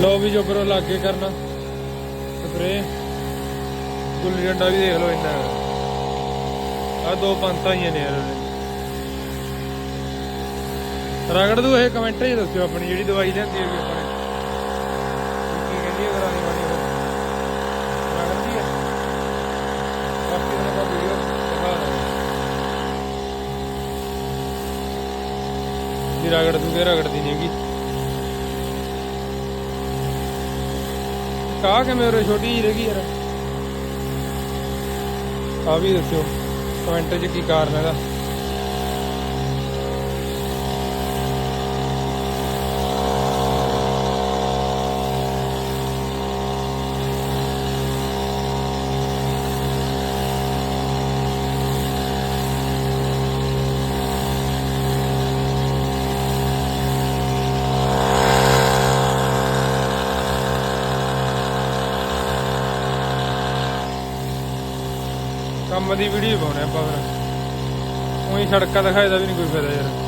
ਲੋ ਵੀ ਜੋ ਬਰੋ ਲਾਗੇ ਕਰਨਾ। ਸਪਰੇ ਗੁੱਲੀ ਡੰਡਾ ਵੀ ਦੇਖ ਲਓ ਇੰਨਾ। ਆ ਦੋ ਪੰਤਾਂ ਹੀ ਨੇ ਯਾਰ ਰਗੜ ਦੂ ਇਹ ਕਮੈਂਟ 'ਚ ਦੱਸਿਓ ਆਪਣੀ, ਜਿਹੜੀ ਦਵਾਈ ਲੈਂਦੀ ਹੈ ਵੀ ਆਪਣੇ ਕੀ ਕਹਿੰਦੀ ਹੈ ਕਰਾਣੀ ਵਾਲੀ ਰਗੜਦੀ ਹੈ ਬਾਕੀ ਉਹਨਾਂ ਦਾ ਵੀਡੀਓ ਦਿਖਾ ਦਾਂਗੇ। ਵੀ ਰਗੜ ਦੂਗੇ ਰਗੜਦੀ ਨਹੀਂ ਕਾਹ ਕਾ ਕਿ ਮੇਰੇ ਛੋਟੀ ਜਿਹੀ ਰਹਿ ਗਈ ਯਾਰ? ਆ ਵੀ ਦੱਸਿਓ ਕਮੈਂਟ 'ਚ ਕੀ ਕਾਰਨ ਹੈਗਾ? ਕੰਮ ਦੀ ਵੀਡੀਓ ਪਾਉਣੇ ਆਪਾਂ ਫਿਰ। ਉਹੀ ਸੜਕਾਂ ਦਿਖਾਏ ਦਾ ਵੀ ਨਹੀਂ ਕੋਈ ਫਾਇਦਾ ਯਾਰ।